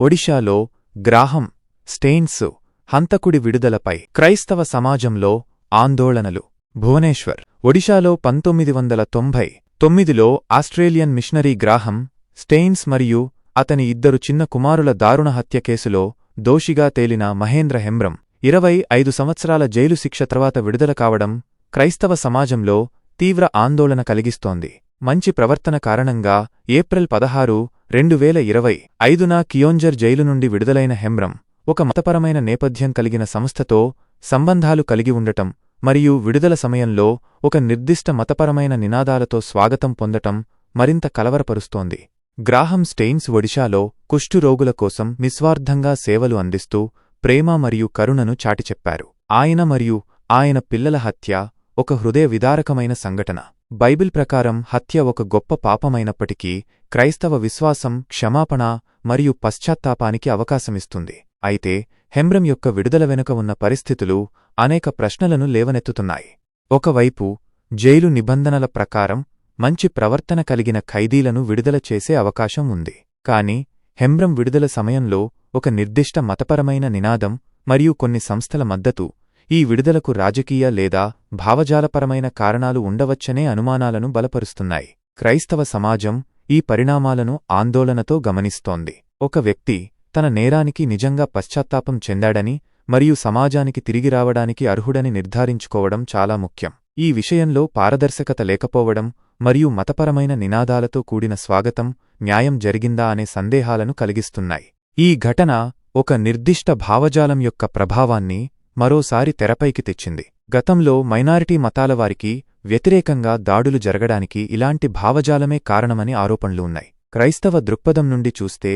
ఒడిషాలో Graham stains హంతకుడి విడుదలపై క్రైస్తవ సమాజంలో ఆందోళనలు. భువనేశ్వర్ ఒడిషాలో పంతొమ్మిది వందల తొంభై తొమ్మిదిలో ఆస్ట్రేలియన్ మిషనరీ గ్రాహం స్టెయిన్స్ మరియు అతని ఇద్దరు చిన్న కుమారుల దారుణ హత్య కేసులో దోషిగా తేలిన మహేంద్ర హెంబ్రం ఇరవై ఐదు సంవత్సరాల జైలు శిక్ష తర్వాత విడుదల కావడం క్రైస్తవ సమాజంలో తీవ్ర ఆందోళన కలిగిస్తోంది. మంచి ప్రవర్తన కారణంగా ఏప్రిల్ పదహారు రెండు వేల ఇరవై ఐదున కియోంజర్ జైలు నుండి విడుదలైన హెమ్రం ఒక మతపరమైన నేపథ్యం కలిగిన సంస్థతో సంబంధాలు కలిగి ఉండటం మరియు విడుదల సమయంలో ఒక నిర్దిష్ట మతపరమైన నినాదాలతో స్వాగతం పొందటం మరింత కలవరపరుస్తోంది. గ్రాహం స్టెయిన్స్ ఒడిషాలో కుష్ఠురోగుల కోసం నిస్వార్థంగా సేవలు అందిస్తూ ప్రేమ మరియు కరుణను చాటిచెప్పారు. ఆయన మరియు ఆయన పిల్లల హత్య ఒక హృదయ విదారకమైన సంఘటన. బైబిల్ ప్రకారం హత్య ఒక గొప్ప పాపమైనప్పటికీ క్రైస్తవ విశ్వాసం క్షమాపణ మరియు పశ్చాత్తాపానికి అవకాశమిస్తుంది. అయితే హెంబ్రం యొక్క విడుదల వెనుక ఉన్న పరిస్థితులు అనేక ప్రశ్నలను లేవనెత్తుతున్నాయి. ఒకవైపు జైలు నిబంధనల ప్రకారం మంచి ప్రవర్తన కలిగిన ఖైదీలను విడుదల చేసే అవకాశం ఉంది. కాని హెంబ్రం విడుదల సమయంలో ఒక నిర్దిష్ట మతపరమైన నినాదం మరియు కొన్ని సంస్థల మద్దతు ఈ విడుదలకు రాజకీయ లేదా భావజాలపరమైన కారణాలు ఉండవచ్చనే అనుమానాలను బలపరుస్తున్నాయి. క్రైస్తవ సమాజం ఈ పరిణామాలను ఆందోళనతో గమనిస్తోంది. ఒక వ్యక్తి తన నేరానికి నిజంగా పశ్చాత్తాపం చెందాడని మరియు సమాజానికి తిరిగి రావడానికి అర్హుడని నిర్ధారించుకోవడం చాలా ముఖ్యం. ఈ విషయంలో పారదర్శకత లేకపోవడం మరియు మతపరమైన నినాదాలతో కూడిన స్వాగతం న్యాయం జరిగిందా అనే సందేహాలను కలిగిస్తున్నాయి. ఈ ఘటన ఒక నిర్దిష్ట భావజాలం యొక్క ప్రభావాన్ని మరోసారి తెరపైకి తెచ్చింది. గతంలో మైనారిటీ మతాలవారికి వ్యతిరేకంగా దాడులు జరగడానికి ఇలాంటి భావజాలమే కారణమని ఆరోపణలు ఉన్నాయి. క్రైస్తవ దృక్పథం నుండి చూస్తే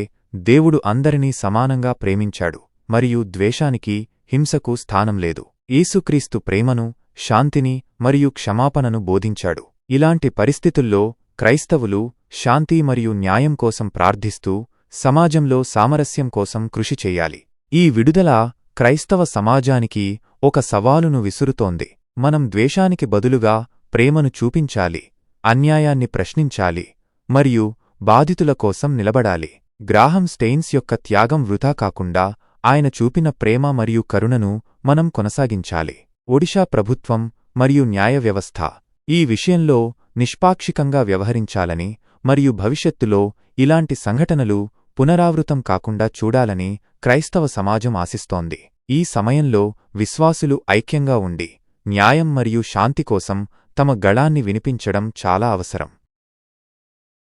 దేవుడు అందరినీ సమానంగా ప్రేమించాడు మరియు ద్వేషానికి హింసకు స్థానం లేదు. ఈసుక్రీస్తు ప్రేమను శాంతిని మరియు క్షమాపణను బోధించాడు. ఇలాంటి పరిస్థితుల్లో క్రైస్తవులు శాంతి మరియు న్యాయం కోసం ప్రార్థిస్తూ సమాజంలో సామరస్యం కోసం కృషి చేయాలి. ఈ విడుదల క్రైస్తవ సమాజానికి ఒక సవాలును విసురుతోంది. మనం ద్వేషానికి బదులుగా ప్రేమను చూపించాలి అన్యాయాన్ని ప్రశ్నించాలి మరియు బాధితుల కోసం నిలబడాలి. గ్రాహం స్టెయిన్స్ యొక్క త్యాగం వృధా కాకుండా ఆయన చూపిన ప్రేమ మరియు కరుణను మనం కొనసాగించాలి. ఒడిషా ప్రభుత్వం మరియు న్యాయ వ్యవస్థ ఈ విషయంలో నిష్పాక్షికంగా వ్యవహరించాలని మరియు భవిష్యత్తులో ఇలాంటి సంఘటనలు పునరావృతం కాకుండా చూడాలని క్రైస్తవ సమాజం ఆశిస్తోంది. ఈ సమయంలో విశ్వాసులు ఐక్యంగా ఉండి న్యాయం మరియు శాంతి కోసం తమ గళాన్ని వినిపించడం చాలా అవసరం.